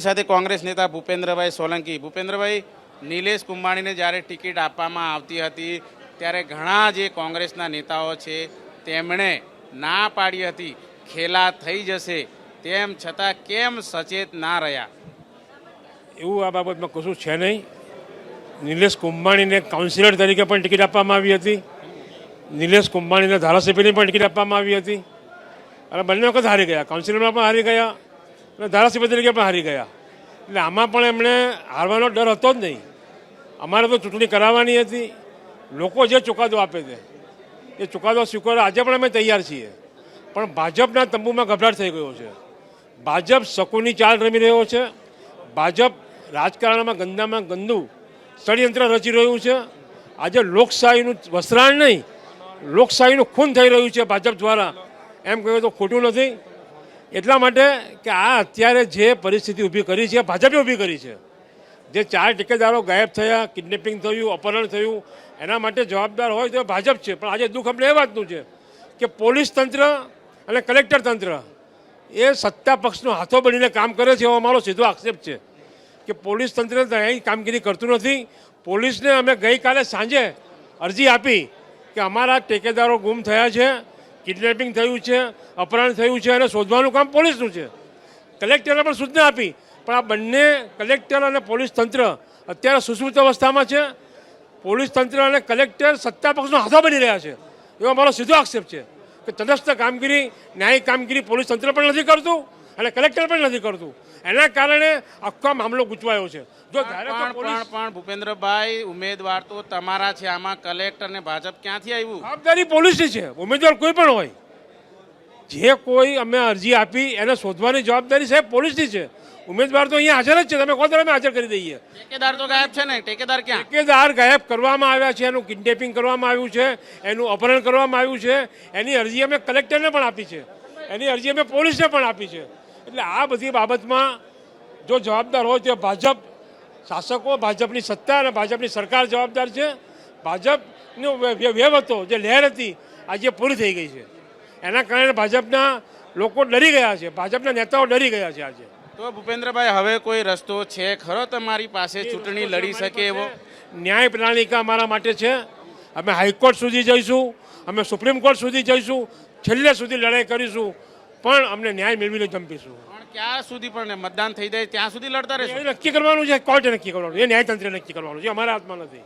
સાથે કોંગ્રેસ નેતા ભૂપેન્દ્રભાઈ સોલંકી. ભૂપેન્દ્રભાઈ, નિલેશ કુંભાણીને જ્યારે ટિકિટ આપવામાં આવતી હતી, ત્યારે ઘણા જે કોંગ્રેસના નેતાઓ છે, તેમણે ના પાડી હતી, ખેલા થઈ જશે, તેમ છતાં કેમ સચેત ના રહ્યા? એવું આ બાબતમાં કશું છે નહીં. નિલેશ કુંભાણીને કાઉન્સિલર તરીકે પણ ટિકિટ આપવામાં આવી હતી. નિલેશ કુંભાણીને ધારાસભ્યની પણ ટિકિટ આપવામાં આવી હતી. અને બંને વખત હારી ગયા. કાઉન્સિલરમાં પણ હારી ગયા. અને ધારાસભ્ય તરીકે પણ હારી ગયા. એટલે આમાં પણ એમણે હારવાનો ડર હતો જ નહીં. અમારે તો ચૂંટણી કરાવવાની હતી. લોકો જે ચુકાદો આપે છે, એ ચુકાદો સ્વીકારવા આજે પણ અમે તૈયાર છીએ. પણ ભાજપના તંબુમાં ગભરાટ થઈ ગયો છે. ભાજપ શકુની ચાલ રમી રહ્યો છે. ભાજપ રાજકારણમાં ગંદામાં ગંદુ ષડયંત્ર રચી રહ્યું છે. આજે લોકશાહીનું વસરાણ નહીં, લોકશાહીનું ખૂન થઈ રહ્યું છે ભાજપ દ્વારા. એમ કહ્યું તો ખોટું નથી. એટલા માટે કે આ અત્યારે જે પરિસ્થિતિ ઊભી કરી છે, ભાજપે ઊભી કરી છે. જે ચાર ટેકેદારો ગાયબ થયા, કિડનેપિંગ થયું, અપહરણ થયું, એના માટે જવાબદાર હોય તો ભાજપ છે. પણ આજે દુઃખ આપણે એ વાતનું છે કે પોલીસ તંત્ર અને કલેક્ટર તંત્ર એ સત્તા પક્ષનો હાથો બનીને કામ કરે છે એવો અમારો સીધો આક્ષેપ છે કે પોલીસ તંત્ર અહીં કામગીરી કરતું નથી. પોલીસને અમે ગઈકાલે સાંજે અરજી આપી કે અમારા ટેકેદારો ગુમ થયા છે. કિડનેપિંગ થયું છે, અપહરણ થયું છે અને શોધવાનું કામ પોલીસનું છે. કલેક્ટરે પણ સૂચના આપી. પણ આ બંને કલેક્ટર અને પોલીસ તંત્ર અત્યારે સુશ્રુત અવસ્થામાં છે. પોલીસ તંત્ર અને કલેક્ટર સત્તા પક્ષનો હાથો બની રહ્યા છે. એવો અમારો સીધો આક્ષેપ છે કે તટસ્થ કામગીરી, ન્યાયિક કામગીરી પોલીસ તંત્ર પણ નથી કરતું અને કલેક્ટર પણ નથી કરતું. એના કારણે આખો મામલો ગૂંચવાયો છે. જો પણ પણ ભૂપેન્દ્રભાઈ ઉમેદવાર તો તમારા છે. આમાં કલેક્ટર ને ભાજપ ક્યાંથી આવ્યું? જવાબદારી પોલીસની છે. ઉમેદવાર કોઈ પણ હોય. જે કોઈ અમે અરજી આપી એને શોધવાની જવાબદારી સાહેબ પોલીસની છે. ઉમેદવાર તો અહીંયા હાજર જ છે. તમે કહો અમે હાજર કરી દઈએ. ઠેકેદાર તો ગાયબ છે ને? ઠેકેદાર ક્યાં? ઠેકેદાર ગાયબ કરવામાં આવ્યા છે. એનું કિડનેપિંગ કરવામાં આવ્યું છે. એનું અપહરણ કરવામાં આવ્યું છે. એની અરજી અમે કલેક્ટરને પણ આપી છે. એની અરજી અમે પોલીસને પણ આપી છે. એટલે આ બધી બાબતમાં જો જવાબદાર હોય તો ભાજપ શાસકો ભાજપની સત્તા અને ભાજપની સરકાર જવાબદાર છે. ભાજપનો વેવ હતો જે લહેર હતી આજે પૂરી થઈ ગઈ છે. એના કારણે ભાજપના લોકો ડરી ગયા છે. ભાજપના નેતાઓ ડરી ગયા છે આજે. તો ભૂપેન્દ્રભાઈ હવે કોઈ રસ્તો છે ખરો તમારી પાસે? ચૂંટણી લડી શકે એવો? ન્યાય પ્રણાલિકા અમારા માટે છે. અમે હાઈકોર્ટ સુધી જઈશું. અમે સુપ્રીમ કોર્ટ સુધી જઈશું. છેલ્લે સુધી લડાઈ કરીશું. પણ અમને ન્યાય મેળવીને જંપીશું. પણ ક્યાં સુધી પણ મતદાન થઈ જાય ત્યાં સુધી લડતા રહેશે? નક્કી કરવાનું છે કોર્ટે નક્કી કરવાનું છે એ ન્યાયતંત્રે નક્કી કરવાનું છે અમારા હાથમાં નથી.